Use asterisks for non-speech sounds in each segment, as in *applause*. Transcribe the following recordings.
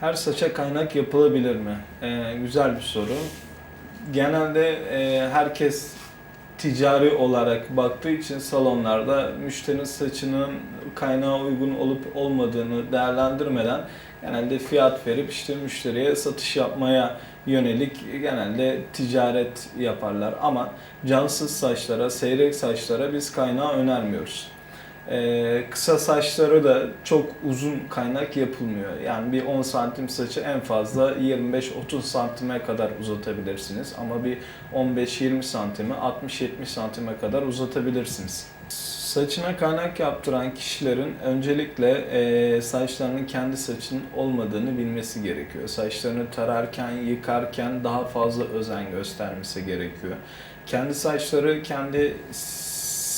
Her saça kaynak yapılabilir mi? Ee, güzel bir soru. Genelde e, herkes ticari olarak baktığı için salonlarda müşterinin saçının kaynağa uygun olup olmadığını değerlendirmeden genelde fiyat verip işte müşteriye satış yapmaya yönelik genelde ticaret yaparlar. Ama cansız saçlara, seyrek saçlara biz kaynağı önermiyoruz. Ee, kısa saçları da çok uzun kaynak yapılmıyor. Yani bir 10 santim saçı en fazla 25-30 santime kadar uzatabilirsiniz. Ama bir 15-20 santime 60-70 santime kadar uzatabilirsiniz. Saçına kaynak yaptıran kişilerin öncelikle e, saçlarının kendi saçının olmadığını bilmesi gerekiyor. Saçlarını tararken, yıkarken daha fazla özen göstermesi gerekiyor. Kendi saçları kendi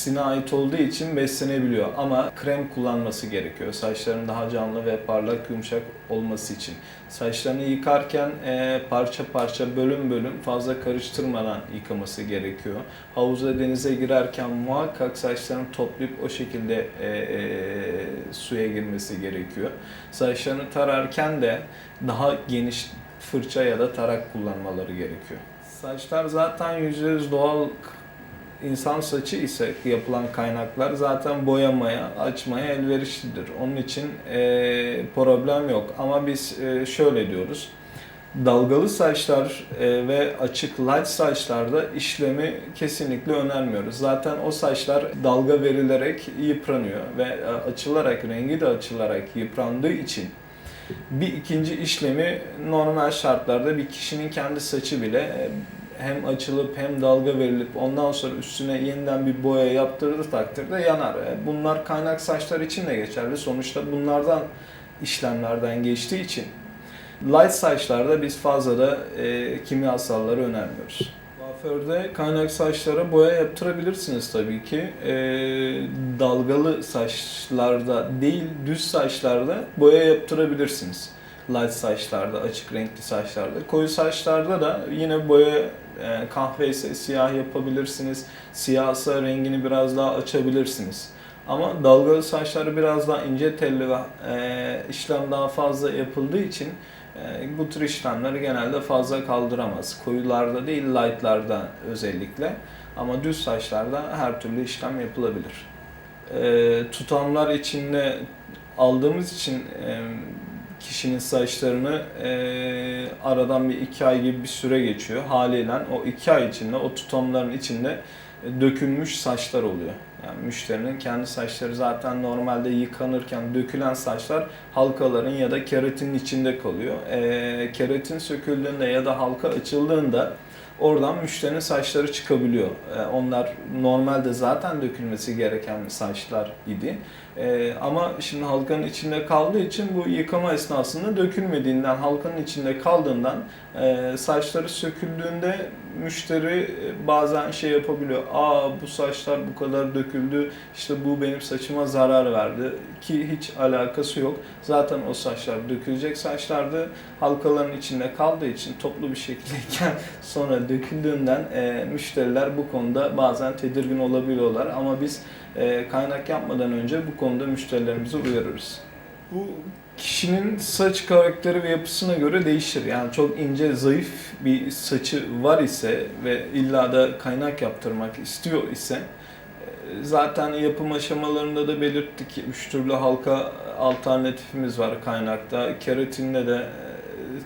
sine ait olduğu için beslenebiliyor ama krem kullanması gerekiyor. Saçların daha canlı ve parlak yumuşak olması için. Saçlarını yıkarken e, parça parça bölüm bölüm fazla karıştırmadan yıkaması gerekiyor. Havuza denize girerken muhakkak saçlarını toplayıp o şekilde e, e, suya girmesi gerekiyor. Saçlarını tararken de daha geniş fırça ya da tarak kullanmaları gerekiyor. Saçlar zaten %100 doğal insan saçı ise yapılan kaynaklar zaten boyamaya, açmaya elverişlidir. Onun için e, problem yok. Ama biz e, şöyle diyoruz. Dalgalı saçlar e, ve açık light saçlarda işlemi kesinlikle önermiyoruz. Zaten o saçlar dalga verilerek yıpranıyor ve e, açılarak, rengi de açılarak yıprandığı için bir ikinci işlemi normal şartlarda bir kişinin kendi saçı bile e, hem açılıp hem dalga verilip ondan sonra üstüne yeniden bir boya yaptırılır takdirde yanar. E, Bunlar kaynak saçlar için de geçerli. Sonuçta bunlardan işlemlerden geçtiği için light saçlarda biz fazla da e, kimyasalları önermiyoruz. Kuaförde kaynak saçlara boya yaptırabilirsiniz tabii ki. E, dalgalı saçlarda değil, düz saçlarda boya yaptırabilirsiniz. Light saçlarda, açık renkli saçlarda. Koyu saçlarda da yine boya e, kahve ise siyah yapabilirsiniz. Siyahsa rengini biraz daha açabilirsiniz. Ama dalgalı saçları biraz daha ince telli ve e, işlem daha fazla yapıldığı için e, bu tür işlemleri genelde fazla kaldıramaz. Koyularda değil, lightlarda özellikle. Ama düz saçlarda her türlü işlem yapılabilir. E, tutamlar içinde aldığımız için e, kişinin saçlarını e, aradan bir iki ay gibi bir süre geçiyor. Haliyle o iki ay içinde o tutamların içinde e, dökülmüş saçlar oluyor. Yani müşterinin kendi saçları zaten normalde yıkanırken dökülen saçlar halkaların ya da keratinin içinde kalıyor. E, keratin söküldüğünde ya da halka açıldığında oradan müşterinin saçları çıkabiliyor. E, onlar normalde zaten dökülmesi gereken saçlar idi. E, ama şimdi halkanın içinde kaldığı için bu yıkama esnasında dökülmediğinden, halkanın içinde kaldığından e, saçları söküldüğünde müşteri e, bazen şey yapabiliyor. Aa bu saçlar bu kadar döküldü, işte bu benim saçıma zarar verdi. Ki hiç alakası yok. Zaten o saçlar dökülecek saçlardı. Halkaların içinde kaldığı için toplu bir şekildeyken *laughs* sonra döküldüğünden e, müşteriler bu konuda bazen tedirgin olabiliyorlar. Ama biz e, kaynak yapmadan önce bu konuda müşterilerimizi uyarırız. Bu kişinin saç karakteri ve yapısına göre değişir. Yani çok ince, zayıf bir saçı var ise ve illa da kaynak yaptırmak istiyor ise e, zaten yapım aşamalarında da belirttik ki üç türlü halka alternatifimiz var kaynakta. Keratinle de e,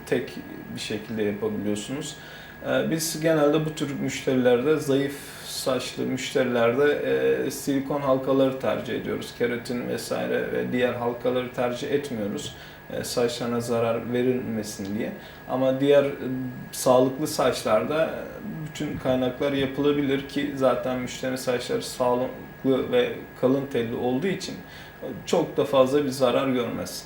tek bir şekilde yapabiliyorsunuz. E, Biz genelde bu tür müşterilerde zayıf saçlı müşterilerde e, silikon halkaları tercih ediyoruz. Keratin vesaire ve diğer halkaları tercih etmiyoruz. E, saçlarına zarar verilmesin diye. Ama diğer e, sağlıklı saçlarda bütün kaynaklar yapılabilir ki zaten müşterinin saçları sağlıklı ve kalın telli olduğu için çok da fazla bir zarar görmez.